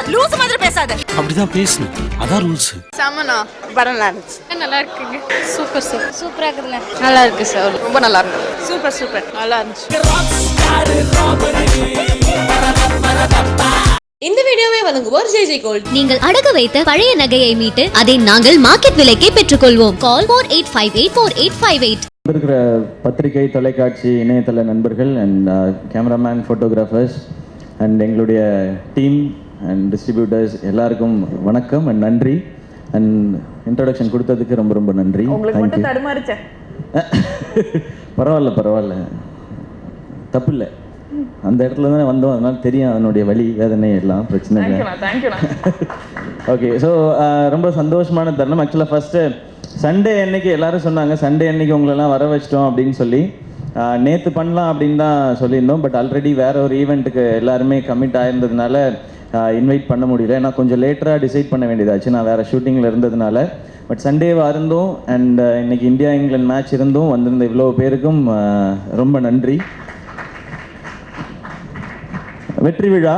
பேசாத லூசு மாதிரி பேசாத. அப்படிதான் பேசணும். அதான் ரூல்ஸ் செமனா படம் நல்லா இருந்துச்சு. நல்லா இருக்குங்க. சூப்பர் சார் சூப்பரா இருக்குங்க நல்லா இருக்கு சார் ரொம்ப நல்லா இருந்தது சூப்பர் சூப்பர் நல்லா இருந்துச்சு. இந்த வீடியோவை வழங்குவோர் ஜெய் ஜெய் கோல்ட். நீங்கள் அடகு வைத்த பழைய நகையை மீட்டு அதை நாங்கள் மார்க்கெட் விலைக்கே பெற்றுக்கொள்வோம். Call four eight five eight four eight five eight இருக்கிற பத்திரிகை தொலைக்காட்சி இணையதள நண்பர்கள் அண்ட் கேமராமேன் ஃபோட்டோகிராஃபர்ஸ் அண்ட் எங்களுடைய டீம் அண்ட் டிஸ்ட்ரிபியூட்டர்ஸ் எல்லாருக்கும் வணக்கம் அண்ட் நன்றி. அண்ட் இன்ட்ரோடக்ஷன் கொடுத்ததுக்கு ரொம்ப ரொம்ப நன்றி. பரவாயில்ல பரவாயில்ல. தப்பு இல்லை அந்த இடத்துல தானே வந்தோம். அதனால தெரியும் அதனுடைய வலி வேதனை எல்லாம் பிரச்சனை இல்லை ஓகே ஸோ ரொம்ப சந்தோஷமான தருணம். ஆக்சுவலாக ஃபஸ்ட்டு சண்டே அன்னைக்கு எல்லாரும் சொன்னாங்க சண்டே அன்னைக்கு உங்களெல்லாம் வர வச்சிட்டோம் அப்படின்னு சொல்லி. நேற்று பண்ணலாம் அப்படின்னு தான் சொல்லியிருந்தோம். பட் ஆல்ரெடி வேற ஒரு ஈவெண்ட்டுக்கு எல்லாருமே கமிட் ஆயிருந்ததுனால இன்வைட் பண்ண முடியல. ஏன்னா கொஞ்சம் லேட்டராக டிசைட் பண்ண வேண்டியதாச்சு. நான் வேறு ஷூட்டிங்கில் இருந்ததுனால. பட் சண்டேவாக இருந்தும். அண்ட் இன்றைக்கி இந்தியா இங்கிலாந்து மேட்ச் இருந்தும். வந்திருந்த இவ்வளோ பேருக்கும் ரொம்ப நன்றி. வெற்றி விழா.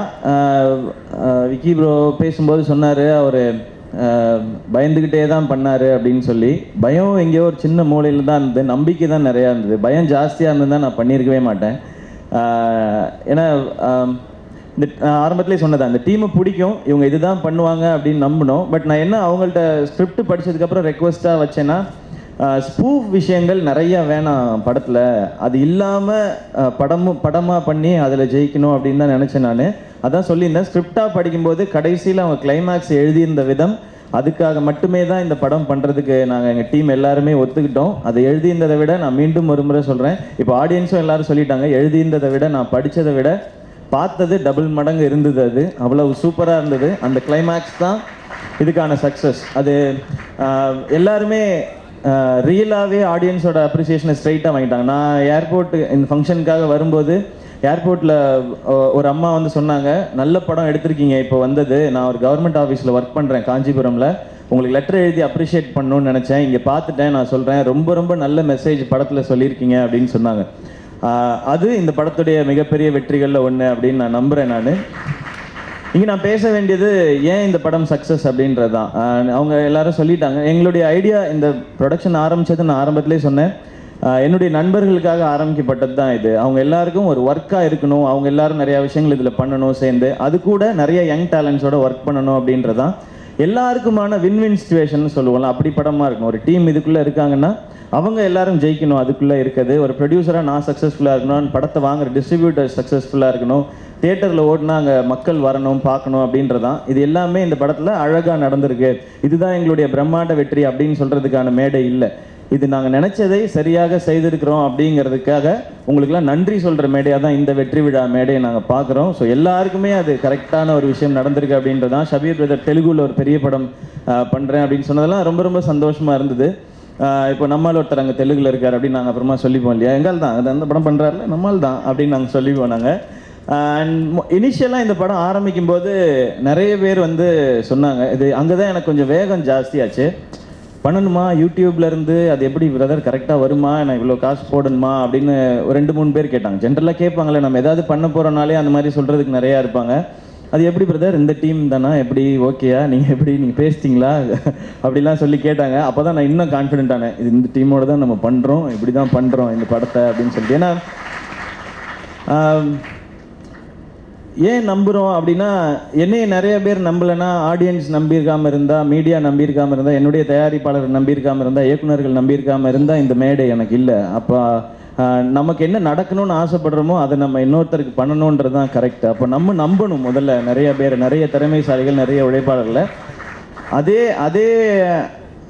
விக்கி ப்ரோ பேசும்போது சொன்னார். அவர் பயந்துக்கிட்டே தான் பண்ணார் அப்படின்னு சொல்லி. பயம் எங்கேயோ ஒரு சின்ன மூலையில் தான் இருந்தது. நம்பிக்கை தான் நிறையா இருந்தது. பயம் ஜாஸ்தியாக இருந்ததுன்னா நான் பண்ணியிருக்கவே மாட்டேன். ஏன்னா இந்த ஆரம்பத்திலே சொன்னது அந்த டீமை பிடிக்கும் இவங்க இதுதான் பண்ணுவாங்க அப்படின்னு நம்பினோம். பட் நான் என்ன அவங்கள்ட்ட ஸ்கிரிப்ட் படிச்சதுக்கப்புறம் ரெக்வஸ்ட்டாக வச்சேன்னா ஸ்பூஃப் விஷயங்கள் நிறைய வேணாம் படத்தில். அது இல்லாமல் படமும் படமாக பண்ணி அதில் ஜெயிக்கணும் அப்படின்னு தான் நினச்சேன் நான். அதான் சொல்லியிருந்தேன். ஸ்கிரிப்டாக படிக்கும்போது கடைசியில் அவங்க கிளைமேக்ஸ் எழுதியிருந்த விதம் அதுக்காக மட்டுமே தான் இந்த படம் பண்ணுறதுக்கு நாங்கள் எங்கள் டீம் எல்லாருமே ஒத்துக்கிட்டோம். அதை எழுதியிருந்ததை விட நான் மீண்டும் ஒரு முறை சொல்கிறேன் இப்போ ஆடியன்ஸும் எல்லாரும் சொல்லிட்டாங்க எழுதியிருந்ததை விட நான் படித்ததை விட பார்த்தது டபுள் மடங்கு இருந்தது அது. அவ்வளவு சூப்பராக இருந்தது. அந்த கிளைமேக்ஸ் தான் இதுக்கான சக்ஸஸ் அது எல்லாருமே ரியலாகவே ஆடியன்ஸோட அப்ரிசியேஷனை ஸ்ட்ரைட்டாக வாங்கிட்டாங்க. நான் ஏர்போர்ட்டு இந்த ஃபங்க்ஷனுக்காக வரும்போது ஏர்போர்ட்டில் ஒரு அம்மா வந்து சொன்னாங்க நல்ல படம் எடுத்திருக்கீங்க. இப்போ வந்தது. நான் ஒரு கவர்மெண்ட் ஆஃபீஸில் ஒர்க் பண்ணுறேன் காஞ்சிபுரமில். உங்களுக்கு லெட்டர் எழுதி அப்ரிஷியேட் பண்ணணும்னு நினச்சேன். இங்கே பார்த்துட்டேன் நான் சொல்கிறேன் ரொம்ப ரொம்ப நல்ல மெசேஜ் படத்தில் சொல்லியிருக்கீங்க அப்படின்னு சொன்னாங்க. அது இந்த படத்துடைய மிகப்பெரிய வெற்றிகளில் ஒன்று அப்படின்னு நான் நம்புகிறேன் நான். இங்கே நான் பேச வேண்டியது ஏன் இந்த படம் சக்ஸஸ் அப்படின்றது தான் அவங்க எல்லாரும் சொல்லிட்டாங்க. எங்களுடைய ஐடியா இந்த ப்ரொடக்ஷன் ஆரம்பித்தது நான் ஆரம்பத்திலே சொன்னேன். என்னுடைய நண்பர்களுக்காக ஆரம்பிக்கப்பட்டது தான் இது. அவங்க எல்லாருக்கும் ஒரு ஒர்க்காக இருக்கணும். அவங்க எல்லாரும் நிறையா விஷயங்கள் இதில் பண்ணணும் சேர்ந்து. அது கூட நிறைய யங் டேலண்ட்ஸோட ஒர்க் பண்ணணும் அப்படின்றதான் எல்லாருக்குமான வின் வின் சுச்சுவேஷன் சொல்லுவோம்ல அப்படி படமாக இருக்கும் ஒரு டீம் இதுக்குள்ளே இருக்காங்கன்னா அவங்க எல்லாரும் ஜெயிக்கணும் அதுக்குள்ளே இருக்குது. ஒரு ப்ரொடியூசராக நான் சக்ஸஸ்ஃபுல்லாக இருக்கணும் படத்தை வாங்குற டிஸ்ட்ரிபியூட்டர் சக்ஸஸ்ஃபுல்லாக இருக்கணும் தியேட்டரில் ஓடினா அங்கே மக்கள் வரணும் பார்க்கணும் அப்படின்றதான் இது எல்லாமே இந்த படத்தில் அழகாக நடந்திருக்கு. இதுதான் எங்களுடைய பிரம்மாண்ட வெற்றி அப்படின்னு சொல்கிறதுக்கான மேடை இல்லை. இது நாங்கள் நினச்சதை சரியாக செய்திருக்கிறோம் அப்படிங்கிறதுக்காக உங்களுக்குலாம் நன்றி சொல்கிற மேடையாக தான் இந்த வெற்றி விழா மேடையை நாங்கள் பார்க்குறோம். ஸோ எல்லாருக்குமே அது கரெக்டான ஒரு விஷயம் நடந்திருக்கு அப்படின்றதான் ஷபீர் பிரதர் தெலுங்குல ஒரு பெரிய படம் பண்ணுறேன் அப்படின்னு சொன்னதெல்லாம் ரொம்ப ரொம்ப சந்தோஷமாக இருந்தது. இப்போ நம்மால் ஒருத்தர் அங்கே தெலுங்கில் இருக்கார் அப்படின்னு நாங்கள் அப்புறமா சொல்லிப்போம் இல்லையா? எங்கால் தான் அது அந்த படம் பண்ணுறாருல நம்மால் தான் அப்படின்னு நாங்கள் சொல்லிப்போம் நாங்கள் அண்ட் இனிஷியலாக இந்த படம் ஆரம்பிக்கும் போது நிறைய பேர் வந்து சொன்னாங்க இது அங்கே தான் எனக்கு கொஞ்சம் வேகம் ஜாஸ்தியாச்சு. பண்ணணுமா? யூடியூப்லேருந்து அது எப்படி பிரதர் கரெக்டாக வருமா? நான் இவ்வளோ காசு போடணுமா? அப்படின்னு ஒரு ரெண்டு மூணு பேர் கேட்டாங்க. ஜென்ரலாக கேட்பாங்களே நம்ம ஏதாவது பண்ண போகிறோனாலே அந்த மாதிரி சொல்கிறதுக்கு நிறையா இருப்பாங்க. அது எப்படி பிரதர் இந்த டீம் தானா? எப்படி? ஓகேயா நீங்கள் எப்படி? நீங்கள் பேசிட்டீங்களா? அப்படிலாம் சொல்லி கேட்டாங்க. அப்போ தான் நான் இன்னும் கான்ஃபிடென்ட் ஆனேன். இது இந்த டீமோட தான் நம்ம பண்ணுறோம் இப்படி தான் பண்ணுறோம் இந்த படத்தை அப்படின்னு சொல்லிட்டு. ஏன்னா ஏன் நம்புகிறோம் அப்படின்னா என்னையே நிறைய பேர் நம்பலைன்னா ஆடியன்ஸ் நம்பியிருக்காமல் இருந்தால் மீடியா நம்பியிருக்காமல் இருந்தால் என்னுடைய தயாரிப்பாளர் நம்பியிருக்காமல் இருந்தால் இயக்குநர்கள் நம்பியிருக்காமல் இருந்தால் இந்த மேடை எனக்கு இல்லை. அப்போ நமக்கு என்ன நடக்கணும்னு ஆசைப்படுறோமோ அதை நம்ம இன்னொருத்தருக்கு பண்ணணுன்றது தான் கரெக்ட் அப்போ நம்ம நம்பணும் முதல்ல நிறைய பேர் நிறைய திறமைசாலிகள் நிறைய உழைப்பாளர்களை. அதே அதே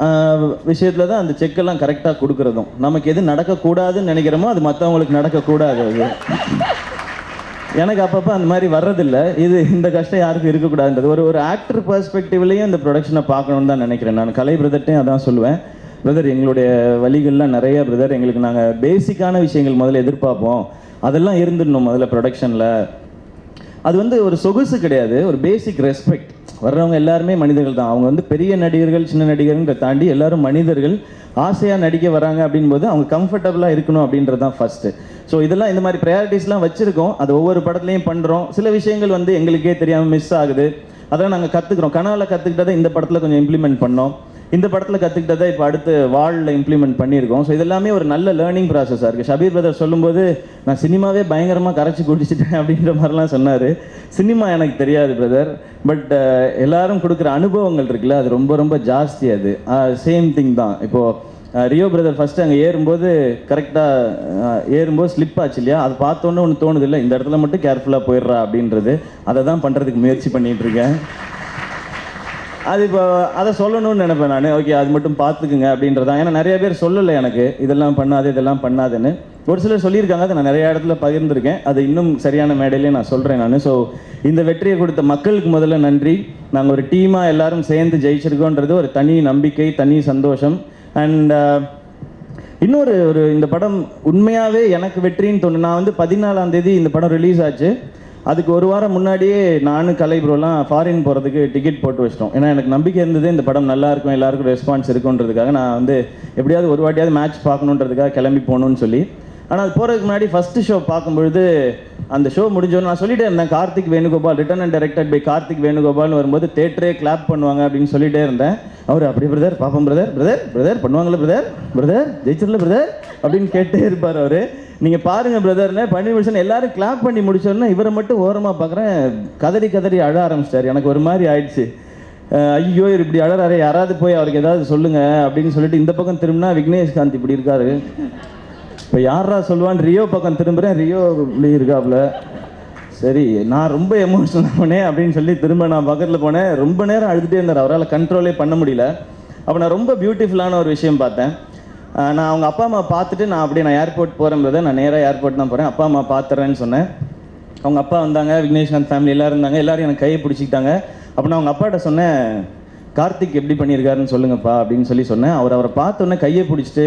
விஷயத்தில் விஷயத்துல தான் அந்த செக்கெல்லாம் கரெக்டாக கொடுக்குறதும். நமக்கு எது நடக்கக்கூடாதுன்னு நினைக்கிறோமோ அது மற்றவங்களுக்கு நடக்கக்கூடாது அது. எனக்கு அப்பப்போ அந்த மாதிரி வர்றதில்ல. இது இந்த கஷ்டம் யாருக்கும் இருக்கக்கூடாதுன்றது. ஒரு ஒரு ஆக்டர் பர்ஸ்பெக்டிவ்லேயும் இந்த ப்ரொடக்ஷனை பார்க்கணுன்னு தான் நினைக்கிறேன் நான். கலை பிரதட்டையும் அதான் சொல்லுவேன். பிரதர் எங்களுடைய வழிகள்லாம் நிறைய பிரதர் எங்களுக்கு நாங்கள் பேசிக்கான விஷயங்கள் முதல்ல எதிர்பார்ப்போம். அதெல்லாம் இருந்துடணும் முதல்ல ப்ரொடக்ஷனில் அது வந்து ஒரு சொகுசு கிடையாது ஒரு பேசிக் ரெஸ்பெக்ட் வர்றவங்க எல்லாருமே மனிதர்கள் தான். அவங்க வந்து பெரிய நடிகர்கள் சின்ன நடிகர்கள்ன்ற தாண்டி எல்லாரும் மனிதர்கள் ஆசையாக நடிக்க வராங்க அப்படின்போது அவங்க கம்ஃபர்டபுளாக இருக்கணும் அப்படின்றது தான் ஃபஸ்ட்டு ஸோ இதெல்லாம் இந்த மாதிரி ப்ரையாரிட்டிஸ்லாம் வச்சுருக்கோம். அது ஒவ்வொரு படத்துலையும் பண்ணுறோம் சில விஷயங்கள் வந்து எங்களுக்கே தெரியாமல் மிஸ் ஆகுது. அதெல்லாம் நாங்கள் கற்றுக்குறோம் கனவில் கற்றுக்கிட்டதை இந்த படத்தில் கொஞ்சம் இம்ப்ளிமெண்ட் பண்ணோம். இந்த படத்தில் கற்றுக்கிட்டதை இப்போ அடுத்து வாழில் இம்ப்ளிமெண்ட் பண்ணியிருக்கோம். ஸோ இதெல்லாமே ஒரு நல்ல லேர்னிங் ப்ராசஸாக இருக்குது ஷபீர் பிரதர் சொல்லும்போது நான் சினிமாவே பயங்கரமாக கரைச்சி குடிச்சிட்டேன் அப்படின்ற மாதிரிலாம் சொன்னார். சினிமா எனக்கு தெரியாது பிரதர் பட் எல்லாரும் கொடுக்குற அனுபவங்கள் இருக்குல்ல அது ரொம்ப ரொம்ப ஜாஸ்தி அது. சேம் திங் தான். இப்போது ரியோ பிரதர் ஃபஸ்ட்டு அங்கே ஏறும்போது கரெக்டாக ஏறும்போது ஸ்லிப் ஆச்சு இல்லையா? அது பார்த்தோன்னே ஒன்று தோணுது இல்லை இந்த இடத்துல மட்டும் கேர்ஃபுல்லாக போயிடுறா அப்படின்றது. அதை தான் பண்ணுறதுக்கு முயற்சி பண்ணிகிட்ருக்கேன் அது இப்போ அதை சொல்லணும்னு நினைப்பேன் நான். ஓகே அது மட்டும் பார்த்துக்குங்க அப்படின்றதான். ஏன்னா நிறைய பேர் சொல்லலை எனக்கு இதெல்லாம் பண்ணாது இதெல்லாம் பண்ணாதுன்னு. ஒரு சிலர் சொல்லியிருக்காங்க அதை நான் நிறைய இடத்துல பகிர்ந்திருக்கேன். அது இன்னும் சரியான மேடையிலே நான் சொல்கிறேன் நான். ஸோ இந்த வெற்றியை கொடுத்த மக்களுக்கு முதல்ல நன்றி. நாங்கள் ஒரு டீமாக எல்லாரும் சேர்ந்து ஜெயிச்சிருக்கோன்றது ஒரு தனி நம்பிக்கை தனி சந்தோஷம். அண்ட் இன்னொரு ஒரு இந்த படம் உண்மையாகவே எனக்கு வெற்றின்னு தோணும் நான் வந்து பதினாலாம் தேதி இந்த படம் ரிலீஸ் ஆச்சு. அதுக்கு ஒரு வாரம் முன்னாடியே நானும் கலை ப்ரோலாம் ஃபாரின் போகிறதுக்கு டிக்கெட் போட்டு வச்சிட்டோம். ஏன்னா எனக்கு நம்பிக்கை இருந்தது இந்த படம் நல்லா இருக்கும் எல்லாருக்கும் ரெஸ்பான்ஸ் இருக்குன்றதுக்காக நான் வந்து எப்படியாவது ஒரு வாட்டியாவது மேட்ச் பார்க்கணுன்றதுக்காக கிளம்பி போகணும்னு சொல்லி. ஆனால் அது போகிறதுக்கு முன்னாடி ஃபஸ்ட்டு ஷோ பார்க்கும்பொழுது அந்த ஷோ முடிஞ்சோன்னு நான் சொல்லிட்டே இருந்தேன். Karthik Venugopal written and directed by Karthik வேணுகோபால்னு வரும்போது தேட்டரே கிளாப் பண்ணுவாங்க அப்படின்னு சொல்லிட்டே இருந்தேன். அவர் அப்படி பிரதர் பாப்போம் பிரதர் பிரதர் பிரதர் பண்ணுவாங்களே பிரதர் பிரதர் ஜெயிச்சிடல பிரதர் அப்படின்னு கேட்டே இருப்பார் அவர். நீங்கள் பாருங்கள் பிரதர்னு பன்னீர் முடிச்சோன்னு எல்லாரும் கிளாப் பண்ணி முடிச்சோன்னே இவரை மட்டும் ஓரமாக பார்க்குறேன். கதறி கதறி அழ ஆரம்பிச்சிட்டார். எனக்கு ஒரு மாதிரி ஆயிடுச்சு. ஐயோ இவர் இப்படி அழறாரு. யாராவது போய் அவருக்கு ஏதாவது சொல்லுங்கள் அப்படின்னு சொல்லிட்டு இந்த பக்கம் திரும்பினா விக்னேஷ்காந்த் இப்படி இருக்காரு. இப்போ யாரா சொல்லுவான்னு ரியோ பக்கம் திரும்புகிறேன் ரியோ இப்படி இருக்காப்புல சரி நான் ரொம்ப எமோஷனல் போனேன் அப்படின்னு சொல்லி திரும்ப நான் பக்கத்தில் போனேன். ரொம்ப நேரம் அழுதுகிட்டே இருந்தார். அவரால் கண்ட்ரோலே பண்ண முடியல. அப்போ நான் ரொம்ப பியூட்டிஃபுல்லான ஒரு விஷயம் பார்த்தேன். நான் அவங்க அப்பா அம்மா பார்த்துட்டு நான் அப்படியே நான் ஏர்போர்ட் போகிறேன்றதை நான் நேராக ஏர்போர்ட் தான் போகிறேன் அப்பா அம்மா பார்த்துறேன்னு சொன்னேன். அவங்க அப்பா வந்தாங்க விக்னேஷ்காந்த் ஃபேமிலி எல்லாரும் இருந்தாங்க. எல்லாரும் எனக்கு கையை பிடிச்சிக்கிட்டாங்க. அப்போ நான் அவங்க அப்பாட்ட சொன்னேன் கார்த்திக் எப்படி பண்ணியிருக்காருன்னு சொல்லுங்கப்பா அப்படின்னு சொல்லி சொன்னேன். அவர் அவரை பார்த்தோன்னே கையை பிடிச்சிட்டு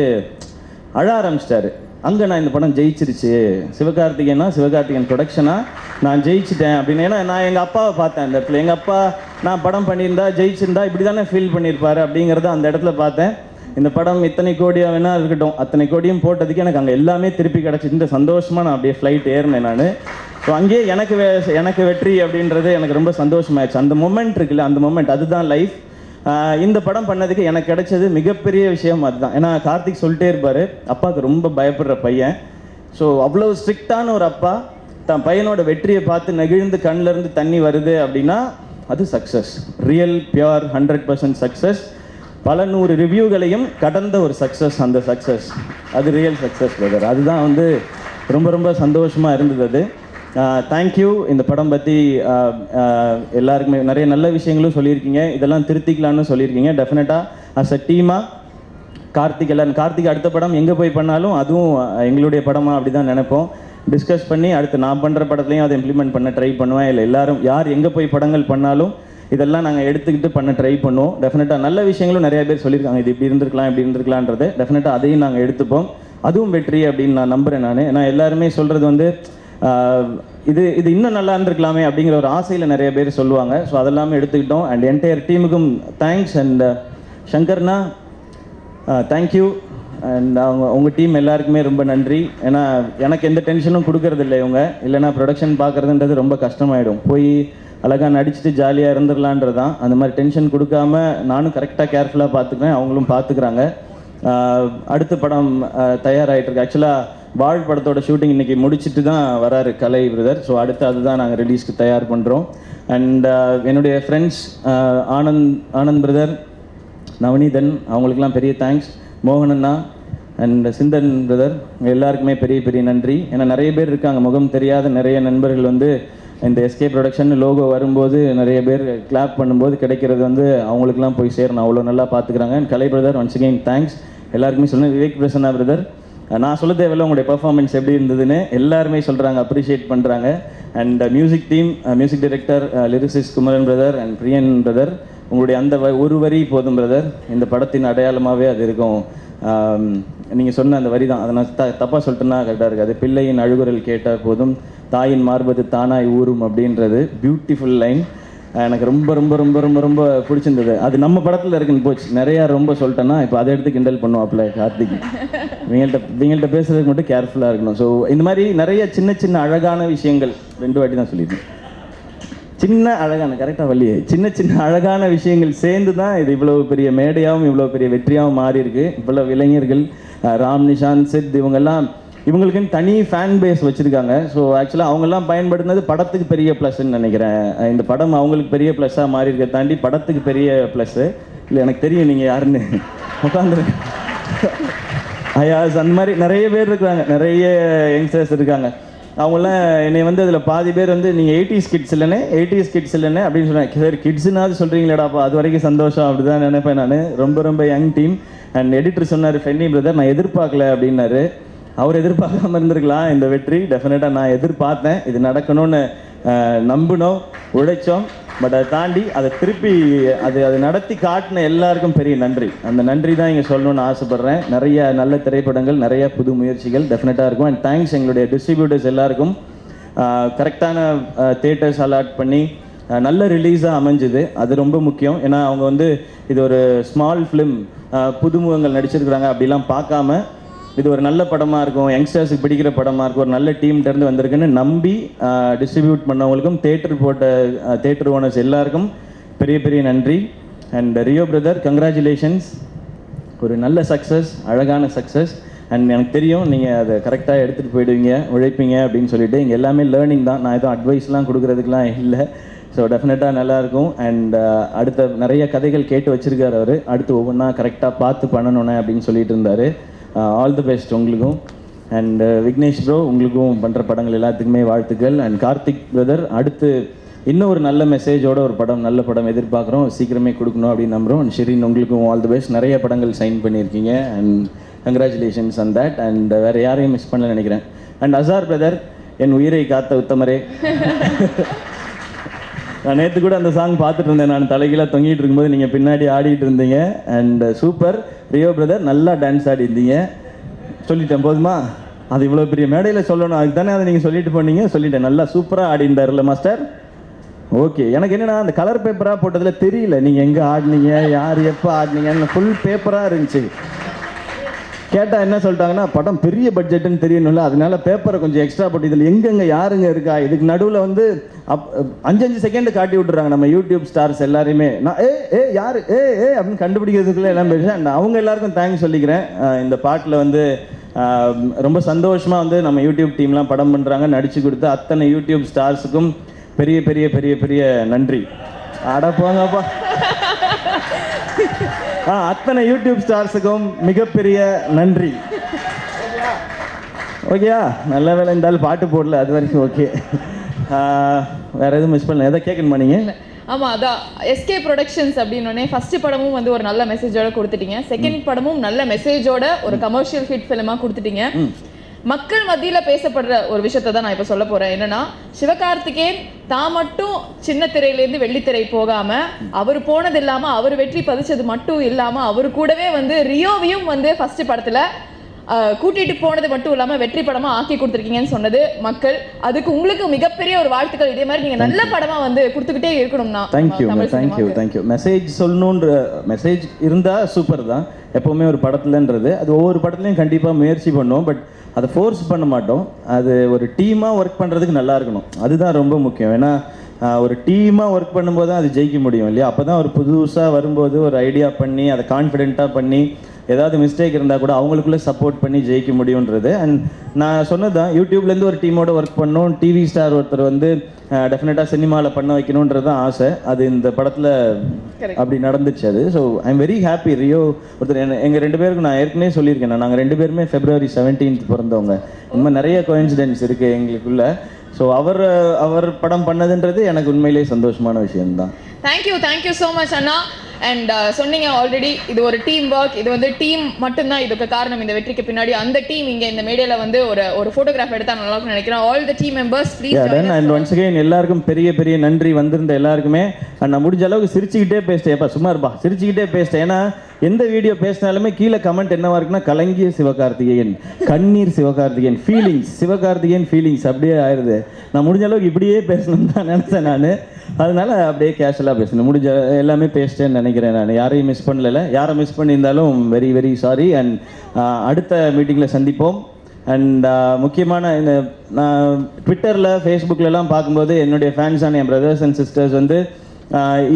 அழ ஆரம்பிச்சிட்டாரு. அங்கே நான் இந்த படம் ஜெயிச்சிருச்சு. சிவகார்த்திகேயனா சிவகார்த்திகேயன் ப்ரொடக்ஷனாக நான் ஜெயிச்சிட்டேன் அப்படின்னு. ஏன்னா நான் எங்கள் அப்பாவை பார்த்தேன் அந்த இடத்துல. எங்கள் அப்பா நான் படம் பண்ணியிருந்தா ஜெயிச்சிருந்தா இப்படி தானே ஃபீல் பண்ணியிருப்பாரு அப்படிங்கிறத அந்த இடத்துல பார்த்தேன். இந்த படம் இத்தனை கோடியாக வேணால் இருக்கட்டும் அத்தனை கோடியும் போட்டதுக்கு எனக்கு அங்கே எல்லாமே திருப்பி கிடச்சிட்டு சந்தோஷமாக நான் அப்படியே ஃப்ளைட் ஏறினேன் நான். ஸோ அங்கேயே எனக்கு வே எனக்கு வெற்றி அப்படின்றது எனக்கு ரொம்ப சந்தோஷமாயிடுச்சு. அந்த மூமெண்ட் இருக்குல்ல அந்த மூமெண்ட் அதுதான் லைஃப் இந்த படம் பண்ணதுக்கு எனக்கு கிடைச்சது மிகப்பெரிய விஷயம் அதுதான். ஏன்னா கார்த்திக் சொல்லிட்டே இருப்பார். அப்பாவுக்கு ரொம்ப பயப்படுற பையன். ஸோ அவ்வளோ ஸ்ட்ரிக்டான ஒரு அப்பா. தன் பையனோட வெற்றியை பார்த்து நெகிழ்ந்து கண்ணிலேருந்து தண்ணி வருது அப்படின்னா அது success real pure hundred percent success பல நூறு ரிவ்யூகளையும் கடந்த ஒரு சக்ஸஸ் அந்த சக்ஸஸ் அது ரியல் சக்ஸஸ் பிரதர் அதுதான் வந்து ரொம்ப ரொம்ப சந்தோஷமாக இருந்தது அது. தேங்க்யூ இந்த படம் பற்றி எல்லாருக்குமே நிறைய நல்ல விஷயங்களும் சொல்லியிருக்கீங்க. இதெல்லாம் திருத்திக்கலாம்னு சொல்லியிருக்கீங்க டெஃபினட்டாக அஸ் அ டீமாக கார்த்திக் எல்லாம் கார்த்திக் அடுத்த படம் எங்கே போய் பண்ணாலும் அதுவும் எங்களுடைய படமாக அப்படி தான் நினைப்போம். டிஸ்கஸ் பண்ணி அடுத்து நான் பண்ணுற படத்துலையும் அதை இம்ப்ளிமெண்ட் பண்ண ட்ரை பண்ணுவேன். இல்லை எல்லாரும் யார் எங்கே போய் படங்கள் பண்ணாலும் இதெல்லாம் நாங்கள் எடுத்துக்கிட்டு பண்ண ட்ரை பண்ணுவோம் டெஃபினட்டாக நல்ல விஷயங்களும் நிறைய பேர் சொல்லியிருக்காங்க. இது இப்படி இருந்திருக்கலாம் இப்படி இருந்திருக்கலான்றது டெஃபினட்டாக அதையும் நாங்கள் எடுத்துப்போம். அதுவும் வெற்றி அப்படின்னு நான் நம்புகிறேன் நான். ஏன்னா எல்லாருமே சொல்கிறது வந்து இது இது இன்னும் நல்லா இருந்திருக்கலாமே அப்படிங்கிற ஒரு ஆசையில் நிறைய பேர் சொல்லுவாங்க. ஸோ அதெல்லாமே எடுத்துக்கிட்டோம். அண்ட் என்டையர் டீமுக்கும் தேங்க்ஸ் அண்ட் சங்கர்னா தேங்க்யூ அண்ட் அவங்க உங்கள் டீம் எல்லாருக்குமே ரொம்ப நன்றி. ஏன்னா எனக்கு எந்த டென்ஷனும் கொடுக்கறதில்ல இவங்க. இல்லைன்னா ப்ரொடக்ஷன் பார்க்குறதுன்றது ரொம்ப கஷ்டமாயிடும். போய் அழகாக நடிச்சுட்டு ஜாலியாக இருந்துடலான்றது தான் அந்த மாதிரி டென்ஷன் கொடுக்காம நானும் கரெக்டாக கேர்ஃபுல்லாக பார்த்துக்கிறேன் அவங்களும் பார்த்துக்கிறாங்க. அடுத்த படம் தயாராகிட்டு இருக்கு. ஆக்சுவலாக வாழ் படத்தோட ஷூட்டிங் இன்றைக்கி முடிச்சுட்டு தான் வராரு கலை பிரதர். ஸோ அடுத்து அதுதான் நாங்கள் ரிலீஸ்க்கு தயார் பண்ணுறோம் அண்ட் என்னுடைய ஃப்ரெண்ட்ஸ் ஆனந்த் ஆனந்த் பிரதர் நவநீதன் அவங்களுக்கெல்லாம் பெரிய தேங்க்ஸ் மோகனண்ணா அண்ட் சிந்தன் பிரதர் எல்லாருக்குமே பெரிய பெரிய நன்றி. ஏன்னா நிறைய பேர் இருக்காங்க. முகம் தெரியாத நிறைய நண்பர்கள் வந்து இந்த எஸ்கே ப்ரொடக்ஷன் லோகோ வரும்போது நிறைய பேர் கிளாப் பண்ணும்போது கிடைக்கிறது வந்து அவங்களுக்குலாம் போய் சேரணும். அவ்வளோ நல்லா பார்த்துக்கிறாங்க. And Kalai brother once again thanks எல்லாருக்குமே சொல்லுங்கள் விவேக் பிரசன்னா பிரதர் நான் சொல்ல தேவையில்ல உங்களுடைய பெர்ஃபார்மன்ஸ் எப்படி இருந்ததுன்னு எல்லாருமே சொல்கிறாங்க அப்ரிஷியேட் பண்ணுறாங்க and music team music director lyricist Kumaran brother and Priyan brother உங்களுடைய அந்த வ- ஒரு வரி போதும் பிரதர் இந்த படத்தின் அடையாளமாகவே அது இருக்கும். நீங்கள் சொன்ன அந்த வரி தான் அதை நான் த தப்பாக சொல்லிட்டேன்னா கரெக்டாக இருக்காது. பிள்ளையின் அழுகுரல் கேட்டால் போதும். தாயின் மார்பது தானாய் ஊறும் அப்படின்றது பியூட்டிஃபுல் லைன் எனக்கு ரொம்ப ரொம்ப ரொம்ப ரொம்ப ரொம்ப பிடிச்சிருந்தது. அது நம்ம படத்தில் இருக்குன்னு போச்சு. நிறையா ரொம்ப சொல்லிட்டேன்னா இப்போ அதை எடுத்து கிண்டல் பண்ணுவாப்புல கார்த்திக். இவங்கள்ட்ட இவங்கள்ட்ட பேசுறதுக்கு மட்டும் கேர்ஃபுல்லாக இருக்கணும். ஸோ இந்த மாதிரி நிறைய சின்ன சின்ன அழகான விஷயங்கள் ரெண்டு வாட்டி தான் சொல்லியிருக்கேன் சின்ன அழகான கரெக்டாக வள்ளி சின்ன சின்ன அழகான விஷயங்கள் சேர்ந்து தான் இது இவ்வளோ பெரிய மேடையாகவும் இவ்வளோ பெரிய வெற்றியாகவும் மாறி இருக்கு இளைஞர்கள் ராம் நிஷாந்த் சித் இவங்கெல்லாம் இவங்களுக்குன்னு தனி ஃபேன் பேஸ் வச்சுருக்காங்க. ஸோ ஆக்சுவலாக அவங்கெல்லாம் பயன்படுத்தினது படத்துக்கு பெரிய ப்ளஸ்ன்னு நினைக்கிறேன். இந்த படம் அவங்களுக்கு பெரிய ப்ளஸ்ஸாக மாறி இருக்க தாண்டி படத்துக்கு பெரிய ப்ளஸ்ஸு இல்லை எனக்கு தெரியும் நீங்கள் யாருன்னு. உட்காந்துருக்கு ஐயாஸ் அந்த மாதிரி நிறைய பேர் இருக்கிறாங்க. நிறைய யங்ஸ்டர்ஸ் இருக்காங்க. அவங்களாம் என்னை வந்து அதில் பாதி பேர் வந்து நீங்கள் எயிட்டிஸ் கிட்ஸ் இல்லைனே எயிட்டிஸ் கிட்ஸ் இல்லைன்னு அப்படின்னு சொன்னாங்க. சார் கிட்ஸ்னாவது சொல்கிறீங்களாடாப்பா அது வரைக்கும் சந்தோஷம் அப்படி தான் நினைப்பேன் நான். ரொம்ப ரொம்ப யங் டீம் அண்ட் எடிட்டர் சொன்னார் ஃபென்னி பிரதர் நான் எதிர்பார்க்கல அப்படின்னாரு. அவர் எதிர்பார்க்காம இருந்திருக்கலாம் இந்த வெற்றி. டெஃபினட்டாக நான் எதிர்பார்த்தேன். இது நடக்கணும்னு நம்பினோம் உழைச்சோம் பட் அதை தாண்டி அதை திருப்பி அது அதை நடத்தி காட்டின எல்லாருக்கும் பெரிய நன்றி. அந்த நன்றி தான் இங்கே சொல்லணும்னு ஆசைப்பட்றேன். நிறைய நல்ல திரைப்படங்கள் நிறைய புது முயற்சிகள் டெஃபினட்டாக இருக்கும். அண்ட் தேங்க்ஸ் எங்களுடைய டிஸ்ட்ரிபியூட்டர்ஸ் எல்லாருக்கும். கரெக்டான தேட்டர்ஸ் அலாட் பண்ணி நல்ல ரிலீஸாக அமைஞ்சுது. அது ரொம்ப முக்கியம். ஏன்னா அவங்க வந்து இது ஒரு ஸ்மால் ஃபிலிம் புதுமுகங்கள் நடிச்சிருக்கிறாங்க அப்படிலாம் பார்க்காம இது ஒரு நல்ல படமாக இருக்கும். யங்ஸ்டர்ஸுக்கு பிடிக்கிற படமாக இருக்கும். ஒரு நல்ல டீம்கிட்ட இருந்து வந்திருக்குன்னு நம்பி டிஸ்ட்ரிபியூட் பண்ணவங்களுக்கும் தேட்டர் போட்ட தேட்டர் ஓனர்ஸ் எல்லாருக்கும் பெரிய பெரிய நன்றி. அண்ட் ரியோ பிரதர் கங்க்ராச்சுலேஷன்ஸ் ஒரு நல்ல சக்ஸஸ் அழகான சக்ஸஸ் அண்ட் எனக்கு தெரியும் நீங்கள் அதை கரெக்டாக எடுத்துகிட்டு போயிடுவீங்க உழைப்பீங்க அப்படின்னு சொல்லிட்டு இங்கே எல்லாமே லேர்னிங் தான். நான் எதுவும் அட்வைஸ்லாம் கொடுக்குறதுக்குலாம் இல்லை. ஸோ டெஃபினட்டாக நல்லாயிருக்கும் அண்ட் அடுத்த நிறைய கதைகள் கேட்டு வச்சுருக்காரு அவர். அடுத்து ஒவ்வொன்றா கரெக்டாக பார்த்து பண்ணணுண்ணே அப்படின்னு சொல்லிட்டு இருந்தார். ஆல் தி பெஸ்ட் உங்களுக்கும். அண்ட் விக்னேஷ் ப்ரோ உங்களுக்கும் பண்ணுற படங்கள் எல்லாத்துக்குமே வாழ்த்துக்கள். அண்ட் கார்த்திக் பிரதர் அடுத்து இன்னும் ஒரு நல்ல மெசேஜோட ஒரு படம் நல்ல படம் எதிர்பார்க்குறோம். சீக்கிரமே கொடுக்கணும் அப்படின்னு நம்புகிறோம் அண்ட் ஷெரின் உங்களுக்கும் ஆல் தி பெஸ்ட் நிறைய படங்கள் சைன் பண்ணியிருக்கீங்க. And congratulations and that and வேறு யாரையும் மிஸ் பண்ணல நினைக்கிறேன். அண்ட் அசார் பிரதர் என் உயிரை காத்த உத்தமரே. நான் நேற்று கூட அந்த சாங் பார்த்துட்டு இருந்தேன். நான் தலைகீழாக தொங்கிட்டு இருக்கும்போது நீங்கள் பின்னாடி ஆடிட்டு இருந்தீங்க. அண்ட் சூப்பர் ரியோ பிரதர் நல்லா டான்ஸ் ஆடி இருந்தீங்க சொல்லிட்டேன் போதுமா? அது இவ்வளோ பெரிய மேடையில் சொல்லணும். அதுக்கு தானே அதை நீங்கள் சொல்லிட்டு போனீங்க. சொல்லிட்டேன் நல்லா சூப்பராக ஆடி இருந்தார்ல மாஸ்டர் ஓகே எனக்கு என்னென்னா அந்த கலர் பேப்பராக போட்டதில் தெரியல. நீங்கள் எங்கே ஆடினீங்க? யார் எப்போ ஆடினீங்கன்னு ஃபுல் பேப்பராக இருந்துச்சு. கேட்டால் என்ன சொல்லிட்டாங்கன்னா படம் பெரிய பட்ஜெட்டுன்னு தெரியணும்ல அதனால பேப்பரை கொஞ்சம் எக்ஸ்ட்ரா போட்டு இதில் எங்கெங்க யாருங்க இருக்கா இதுக்கு நடுவில் வந்து அப் அஞ்சு அஞ்சு காட்டி விட்டுறாங்க நம்ம யூடியூப் ஸ்டார்ஸ் எல்லாரையுமே. நான் ஏ ஏ யார் ஏ ஏ அப்படின்னு கண்டுபிடிக்கிறதுக்குள்ள எல்லாம் பேசுகிறேன் and அவங்க எல்லாருக்கும் தேங்க்ஸ் சொல்லிக்கிறேன். இந்த பாட்டில் வந்து ரொம்ப சந்தோஷமாக வந்து நம்ம யூடியூப் டீம்லாம் படம் பண்ணுறாங்க நடிச்சு கொடுத்து அத்தனை யூடியூப் ஸ்டார்ஸுக்கும் பெரிய பெரிய பெரிய பெரிய நன்றி. அட போங்கப்பா. அத்தனை யூடியூப் ஸ்டார்ஸுக்கும் மிகப்பெரிய நன்றி. ஓகேயா நல்ல வேலை இருந்தாலும் பாட்டு போடல அது வரைக்கும் ஓகே வேற எதுவும் மிஸ் பண்ணல. எதை கேட்கணுமா நீங்க? ஆமா அதான் எஸ்கே ப்ரொடக்ஷன்ஸ் அப்படின்னோடனே ஃபர்ஸ்ட் படமும் வந்து ஒரு நல்ல மெசேஜோட கொடுத்துட்டீங்க. செகண்ட் படமும் நல்ல மெசேஜோட ஒரு கமர்ஷியல் ஹிட் ஃபிலிமா கொடுத்துட்டீங்க. மக்கள் மத்தியில் பேசப்படுற ஒரு விஷயத்தை தான் நான் இப்போ சொல்ல போகிறேன் என்னன்னா சிவகார்த்திகேயன் தான் மட்டும் சின்ன திரையிலேருந்து வெள்ளித்திரை போகாமல் அவர் போனது இல்லாமல் அவர் வெற்றி பதிச்சது மட்டும் இல்லாமல் அவர் கூடவே வந்து ரியோவையும் வந்து ஃபர்ஸ்ட் படத்தில் கூட்டிட்டு போனது மட்டும் இல்லாம வெற்றி படமா ஆக்கி கொடுத்துருக்கீங்கன்னு சொன்னது மக்கள். அதுக்கு உங்களுக்கு மிகப்பெரிய ஒரு வாழ்த்துக்கள். இதே மாதிரி நீங்க நல்ல படமா வந்து கொடுத்துக்கிட்டே இருக்கணும்னா. Thank you thank you. Thank you message சொல்லணுன்ற message இருந்தால் சூப்பர் தான். எப்போவுமே ஒரு படத்துலன்றது. அது ஒவ்வொரு படத்துலையும் கண்டிப்பாக முயற்சி பண்ணுவோம். பட் அதை ஃபோர்ஸ் பண்ண மாட்டோம். அது ஒரு டீமாக ஒர்க் பண்ணுறதுக்கு நல்லா இருக்கணும். அதுதான் ரொம்ப முக்கியம். ஏன்னா ஒரு டீமாக ஒர்க் பண்ணும்போது தான் அது ஜெயிக்க முடியும் இல்லையா? அப்போ தான் ஒரு புதுசாக வரும்போது ஒரு ஐடியா பண்ணி அதை கான்ஃபிடென்ட்டாக பண்ணி ஏதாவது மிஸ்டேக் இருந்தால் கூட அவங்களுக்குள்ளே சப்போர்ட் பண்ணி ஜெயிக்க முடியுன்றது அண்ட் நான் சொன்னது தான் யூடியூப்லேருந்து ஒரு டீமோட ஒர்க் பண்ணணும் டிவி ஸ்டார் ஒருத்தர் வந்து டெஃபினட்டாக சினிமாவில் பண்ண வைக்கணுன்றது தான் ஆசை. அது இந்த படத்தில் அப்படி நடந்துச்சு அது. So I am very happy Rio ஒருத்தர் எங்கள் ரெண்டு பேருக்கும் நான் ஏற்கனவே சொல்லியிருக்கேன். நாங்கள் ரெண்டு பேருமே ஃபெப்ரவரி செவன்டீன்த் பிறந்தவங்க. மாதிரி நிறைய கோயின்சிடென்ட்ஸ் இருக்குது எங்களுக்குள்ள. ஸோ அவர் அவர் படம் பண்ணதுன்றது எனக்கு உண்மையிலேயே சந்தோஷமான விஷயம்தான். Thank you thank you so much Anna. And சொன்னீங்க ஆல்ரெடி இது ஒரு டீம் ஒர்க் இது வந்து டீம் மட்டும்தான் இதுக்கு காரணம். இந்த வெற்றிக்கு பின்னாடி அந்த டீம் இங்க இந்த மேடையில வந்து ஒரு ஒரு போட்டோகிராஃப் எடுத்தா நல்லா நினைக்கிறேன். All the team members please and once again எல்லாருக்கும் பெரிய பெரிய நன்றி வந்திருந்த எல்லாருக்குமே. நான் முடிஞ்ச அளவுக்கு சிரிச்சுக்கிட்டே பேசிட்டேன். சும்மா இருப்பா. சிரிச்சுக்கிட்டே பேசிட்டேன். ஏன்னா எந்த வீடியோ பேசினாலுமே கீழே கமெண்ட் என்னவா இருக்குன்னா கலங்கிய சிவகார்த்திகேயன் கண்ணீர் சிவகார்த்திகேயன் ஃபீலிங்ஸ் சிவகார்த்திகேயன் ஃபீலிங்ஸ் அப்படியே ஆயிடுது. நான் முடிஞ்ச அளவுக்கு இப்படியே பேசணும்னு தான் நினச்சேன் நான். அதனால அப்படியே கேஷுவலாக பேசணும். முடிஞ்ச எல்லாமே பேசிட்டேன்னு நினைக்கிறேன் நான். யாரையும் மிஸ் பண்ணல யாரை மிஸ் பண்ணியிருந்தாலும் வெரி வெரி சாரி அண்ட் அடுத்த மீட்டிங்கில் சந்திப்போம். அண்ட் முக்கியமான இந்த நான் ட்விட்டரில் ஃபேஸ்புக்கிலலாம் பார்க்கும்போது என்னுடைய ஃபேன்ஸான என் பிரதர்ஸ் அண்ட் சிஸ்டர்ஸ் வந்து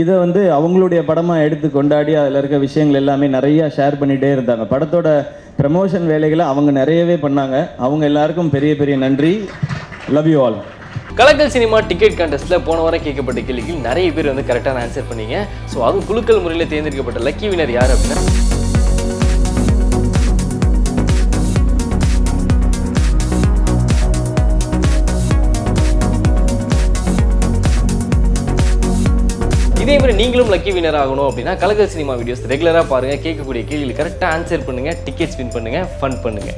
இதை வந்து அவங்களுடைய படமாக எடுத்து கொண்டாடி அதில் இருக்க விஷயங்கள் எல்லாமே நிறையா ஷேர் பண்ணிகிட்டே இருந்தாங்க. படத்தோட ப்ரமோஷன் வேலைகளை அவங்க நிறையவே பண்ணாங்க. அவங்க எல்லாருக்கும் பெரிய பெரிய நன்றி. Love you all Kalakkal cinema ticket கான்டெஸ்ட்டில் போன வாரம் கேட்கப்பட்ட கேள்விக்கு நிறைய பேர் வந்து கரெக்டான ஆன்சர் பண்ணீங்க. ஸோ அதுவும் குலுக்கல் முறையில் தேர்ந்தெடுக்கப்பட்ட லக்கி வினர் யார் அப்படின்னா இதே மாதிரி நீங்களும் லக்கி வினர் ஆகணும் அப்படின்னா கலக்கல் சினிமா வீடியோஸ் ரெகுலராக பாருங்கள் கேட்கக்கூடிய கேள்விகள் கரெக்டாக ஆன்சர் பண்ணுங்கள் டிக்கெட்ஸ் வின் பண்ணுங்கள் ஃபன் பண்ணுங்கள்